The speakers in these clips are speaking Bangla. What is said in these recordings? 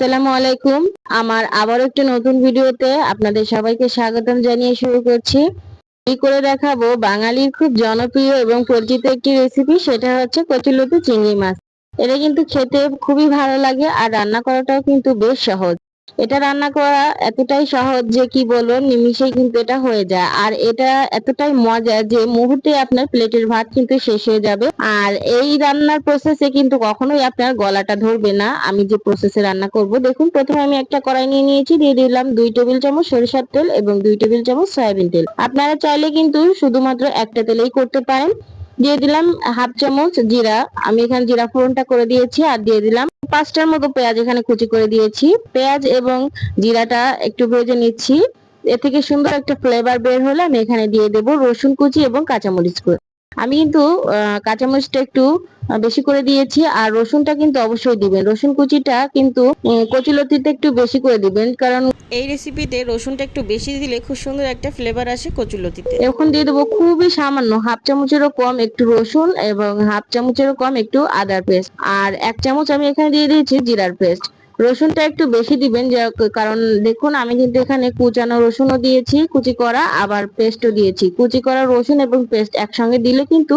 আসসালামু আলাইকুম। আমার আবার একটি নতুন ভিডিওতে আপনাদের সবাইকে স্বাগতম জানিয়ে শুরু করছি। এই করে দেখাবো? বাঙালির খুব জনপ্রিয় এবং পরিচিত একটি রেসিপি সেটা হচ্ছে কচুলতি চিংড়ি মাছ। এটা কিন্তু খেতে খুবই ভালো লাগে আর রান্না করাটাও কিন্তু বেশ সহজ। এটা রান্না করা এতটাই সহজ যে কি বলব নিমিষেই কিন্তু এটা হয়ে যায়। আর এটা এতটাই মজা যে মুহূর্তে আপনার প্লেটের ভাত কিন্তু শেষ হয়ে যাবে। আর এই রান্নার প্রসেসে কিন্তু কখনোই আপনার গলাটা ধরবে না। আমি যে প্রসেসে রান্না করব, দেখুন, প্রথমে আমি একটা কড়াই নিয়ে নিয়েছি, দিয়ে দিলাম দুই টেবিল চামচ সরিষার তেল এবং দুই টেবিল চামচ সয়াবিন তেল। আপনারা চাইলে কিন্তু শুধুমাত্র একটা তেলেই করতে পারেন। দিয়ে দিলাম হাফ চামচ জিরা। আমি এখানে জিরা ফোড়নটা করে দিয়েছি আর দিয়ে দিলাম পাঁচটার মতো পেঁয়াজ এখানে কুচি করে দিয়েছি। পেঁয়াজ এবং জিরাটা একটু ভেজে নিচ্ছি। এ থেকে সুন্দর একটা ফ্লেভার বের হলে আমি এখানে দিয়ে দেবো রসুন কুচি এবং কাঁচামরিচ করে আমি কিন্তু কাঁচামরিচটা একটু বেশি করে দিয়েছি। আর রসুনটা কিন্তু অবশ্যই দিবেন। রসুন কুচিটা কিন্তু কচুলতিতে একটু বেশি করে দিবেন কারণ এই রেসিপিতে রসুনটা একটু বেশি দিলে খুব সুন্দর একটা ফ্লেভার আসে কচুলতিতে এখন দিয়ে দেবো খুবই সামান্য হাফ চামচেরও কম একটু রসুন এবং হাফ চামচেরও কম একটু আদার পেস্ট আর এক চামচ আমি এখানে দিয়ে দিয়েছি জিরার পেস্ট রসুনটা একটু বেশি দিবেন কারণ দেখুন আমি কিন্তু এখানে কুচানো রসুনও দিয়েছি কুচি করা আবার পেস্টও দিয়েছি। কুচি করা রসুন এবং পেস্ট একসঙ্গে দিলে কিন্তু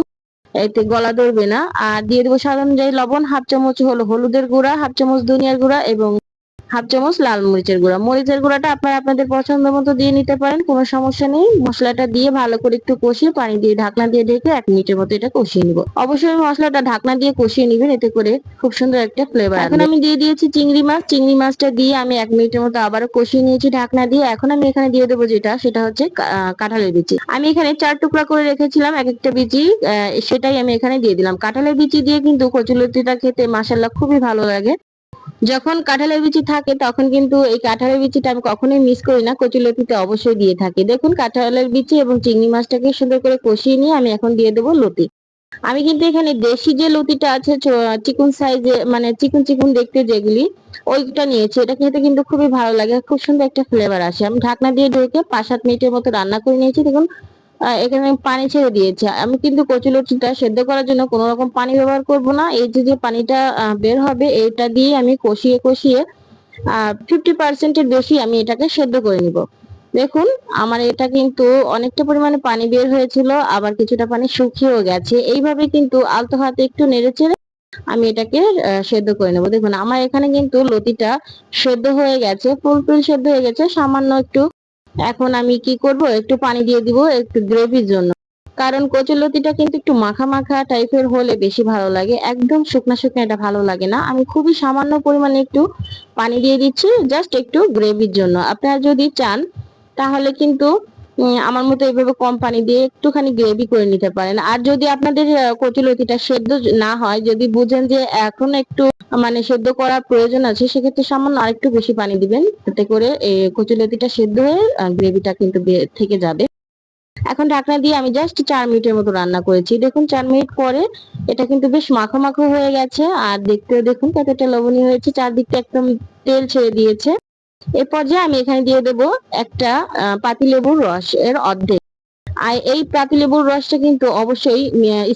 এতে গলা ধরবে না। আর দিয়ে দেবো স্বাদ অনুযায়ী লবণ, হাফ চামচ হলো হলুদের গুঁড়া, হাফ চামচ ধনিয়ার গুঁড়া এবং হাফ চামচ লাল মরিচের গুঁড়া। মরিচের গুঁড়াটা আপনারা আপনাদের পছন্দ মতো দিয়ে নিতে পারেন কোনো সমস্যা নেই। মশলাটা দিয়ে ভালো করে একটু কষিয়ে পানি দিয়ে ঢাকনা দিয়ে ঢেকে এক মিনিটের মতো এটা কষিয়ে নিব। অবশ্যই মশলাটা ঢাকনা দিয়ে কষিয়ে নিবেন এতে করে খুব সুন্দর একটা ফ্লেভার এখন আমি দিয়ে দিয়েছি চিংড়ি মাছ। চিংড়ি মাছটা দিয়ে আমি এক মিনিটের মতো আবারও কষিয়ে নিয়েছি ঢাকনা দিয়ে। এখন আমি এখানে দিয়ে দেবো যেটা সেটা হচ্ছে কাঁঠালের বিচি। আমি এখানে চার টুকরা করে রেখেছিলাম এক একটা বিচি আহ, সেটাই আমি এখানে দিয়ে দিলাম। কাঁঠালের বিচি দিয়ে কিন্তু কচুলতিটা খেতে মাসাল্লাহ খুবই ভালো লাগে। যখন কাঁঠালের বিচি থাকে, তখন কিন্তু এই কাঁঠালের বিচিটা আমি কখনোই মিস করি না। কচুলতিতে অবশ্যই দিয়ে থাকি। দেখুন, কাঁঠালের বিচি এবং চিংড়ি মাছটাকে সুন্দর করে কষিয়ে নিয়ে আমি এখন দিয়ে দেবো লতি। আমি কিন্তু এখানে দেশি যে লতিটা আছে চিকুন সাইজে মানে চিকুন চিকুন দেখতে যেগুলি, ওইটা নিয়েছি। এটা খেতে কিন্তু খুবই ভালো লাগে। খুব সুন্দর একটা ফ্লেভার আসে। আমি ঢাকনা দিয়ে ঢেকে পাঁচ সাত মিনিটের মতো রান্না করে নিয়েছি। দেখুন এখানে পানি ছেড়ে দিয়েছি। আমি কিন্তু কচুলতিটা সেদ্ধ করার জন্য কোনো রকম পানি ব্যবহার করব না। এই যে যে পানিটা বের হবে এটা দিয়ে আমি কষিয়ে কষিয়ে ফিফটি পার্সেন্টের বেশি আমি এটাকে সেদ্ধ করে নিব। দেখুন, আমার এটা কিন্তু অনেকটা পরিমাণে পানি বের হয়েছিল, আবার কিছুটা পানি শুকিয়েও গেছে। এইভাবে কিন্তু আলতো হাতে একটু নেড়ে চেড়ে আমি এটাকে সেদ্ধ করে নেব। দেখুন, আমার এখানে কিন্তু লতিটা সেদ্ধ হয়ে গেছে, ফুলফিল সেদ্ধ হয়ে গেছে, সামান্য একটু এখন আমি কি করব? একটু পানি দিয়ে দিব একটু গ্রেভির জন্য। কারণ কচুলতিটা কিন্তু একটু মাখা মাখা টাইপের হলে বেশি ভালো লাগে। একদম শুকনা শুকনা এটা ভালো লাগে না। আমি খুবই সামান্য পরিমাণে একটু পানি দিয়ে দিচ্ছি জাস্ট একটু গ্রেভির জন্য। আপনারা যদি চান, তাহলে কিন্তু আমার মতো এইভাবে কম পানি দিয়ে একটুখানি গ্রেভি করে নিতে পারেন। আর যদি আপনাদের কচুলতিটা সেদ্ধ না হয়, যদি বুঝেন যে এখন একটু মানে সেদ্ধ করার প্রয়োজন আছে, সেক্ষেত্রে সামান্য আরেকটু বেশি পানি দিবেন। এতে করে কচুলতিটা সেদ্ধ হয়ে গ্রেভিটা কিন্তু থেকে যাবে। এখন ঢাকনা দিয়ে আমি জাস্ট চার মিনিটের মতো রান্না করেছি। দেখুন, চার মিনিট পরে এটা কিন্তু বেশ মাখো মাখো হয়ে গেছে। আর দেখতেও দেখুন কতটা লবণীয় হয়েছে। চারদিকটা একদম তেল ছেড়ে দিয়েছে। এ পর্যায়ে আমি এখানে দিয়ে দেব একটা পাতিলেবুর রস এর অর্ধেক। আর এই পাতিলেবুর রসটা কিন্তু অবশ্যই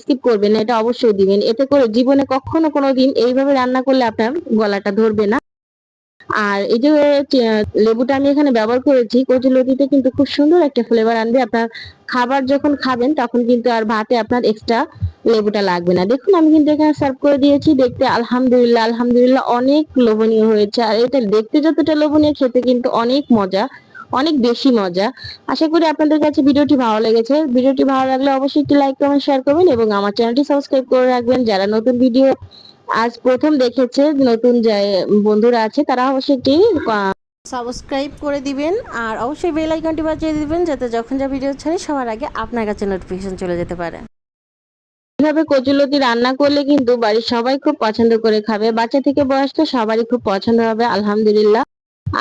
স্কিপ করবেন না এটা অবশ্যই দিবেন। এতে করে জীবনে কখনো কোনোদিন এইভাবে রান্না করলে আপনার গলাটা ধরবে না। আর এই যে লেবুটা আমি এখানে ব্যবহার করেছি কচু কচুলতিতে কিন্তু খুব সুন্দর একটা ফ্লেভার আনবে। আপনার খাবার যখন খাবেন, তখন কিন্তু আর ভাতে আপনার এক্সট্রা লেবুটা লাগবে না। দেখুন, আমি কিন্তু এখানে সার্ভ করে দিয়েছি। দেখতে আলহামদুলিল্লাহ আলহামদুলিল্লাহ অনেক লোভনীয় হয়েছে। আর এটা দেখতে যতটা লোভনীয়, খেতে কিন্তু অনেক মজা, অনেক বেশি মজা। আশা করি আপনাদের কাছে ভিডিওটি ভালো লেগেছে। ভিডিওটি ভালো লাগলে অবশ্যই একটি লাইক কমেন্ট শেয়ার করবেন এবং আমার চ্যানেলটি সাবস্ক্রাইব করে রাখবেন। যারা নতুন ভিডিও আজ প্রথম দেখেছে, নতুন যে বন্ধুরা আছে, তারা অবশ্যই একটি সাবস্ক্রাইব করে দিবেন। আর অবশ্যই বেল আইকনটি বাজিয়ে দিবেন, যাতে যখন যা ভিডিও ছাড়ে সবার আগে আপনার কাছে নোটিফিকেশন চলে যেতে পারে। এভাবে কচুলতি রান্না করলে কিন্তু বাড়ির সবাই খুব পছন্দ করে খাবে। বাচ্চা থেকে বয়স্ক সবারই খুব পছন্দ হবে, আলহামদুলিল্লাহ।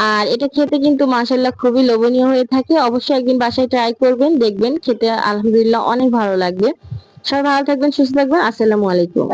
আর এটা খেতে কিন্তু মাসাল্লাহ খুবই লোভনীয় হয়ে থাকে। অবশ্যই একদিন বাসায় ট্রাই করবেন, দেখবেন খেতে আলহামদুলিল্লাহ অনেক ভালো লাগবে। সবাই ভালো থাকবেন, সুস্থ থাকবেন। আসসালামু আলাইকুম।